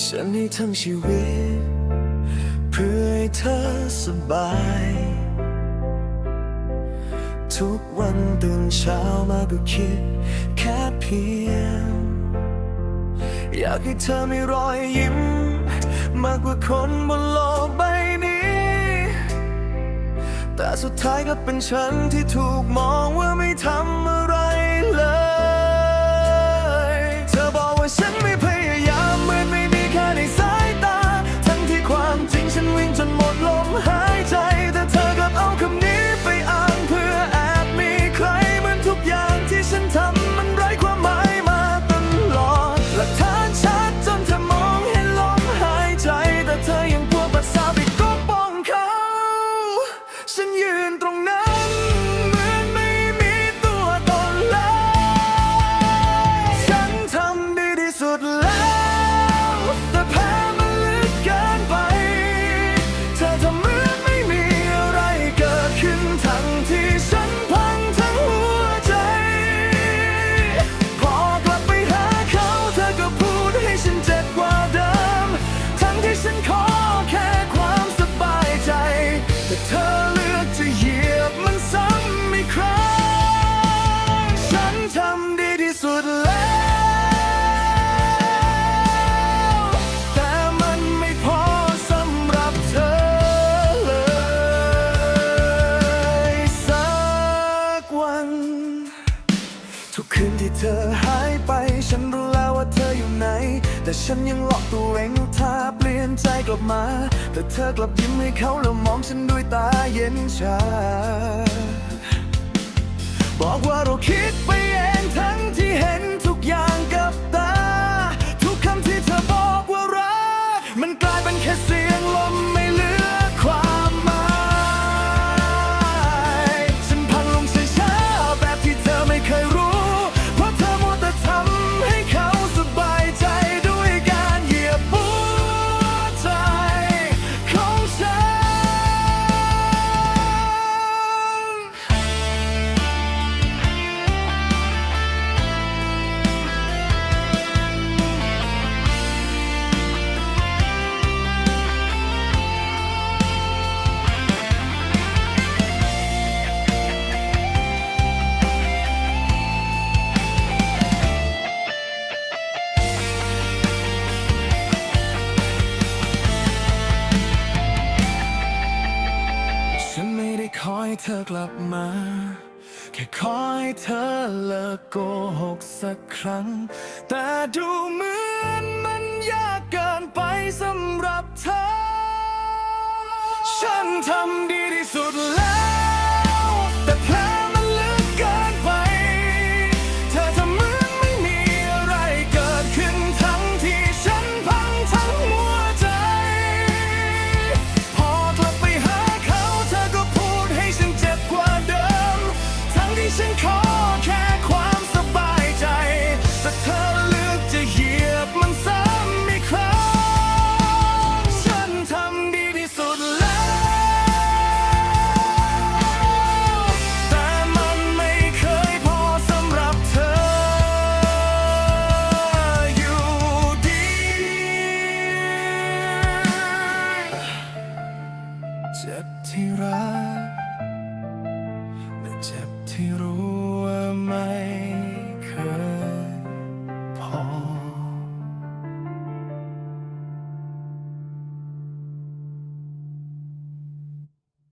ฉันให้ทั้งชีวิต เพื่อให้เธอสบาย ทุกวันตื่นเช้ามาก็คิด แค่เพียง อยากให้เธอมีรอยยิ้ม มากกว่าคนบนโลกใบนี้ แต่สุดท้ายก็เป็นฉันที่ถูกมองว่าไม่ทำอะไร ทุกคืนที่เธอหายไป ฉันรู้แล้วว่าเธออยู่ไหน แต่ฉันยังหลอกตัวเองท้าเปลี่ยนใจกลับมา แต่เธอกลับยิ้มให้เขาแล้วมองฉันด้วยตาเย็นชา บอกว่าเราคิดไปเองทั้งที่ เธอกลับมา แค่ขอให้เธอเลิกโกหกสักครั้ง แต่ดูเหมือนมันยากเกินไปสำหรับเธอ ฉันทำดีที่สุดแล้ว เจ็บที่รักและเจ็บที่รู้ว่าไม่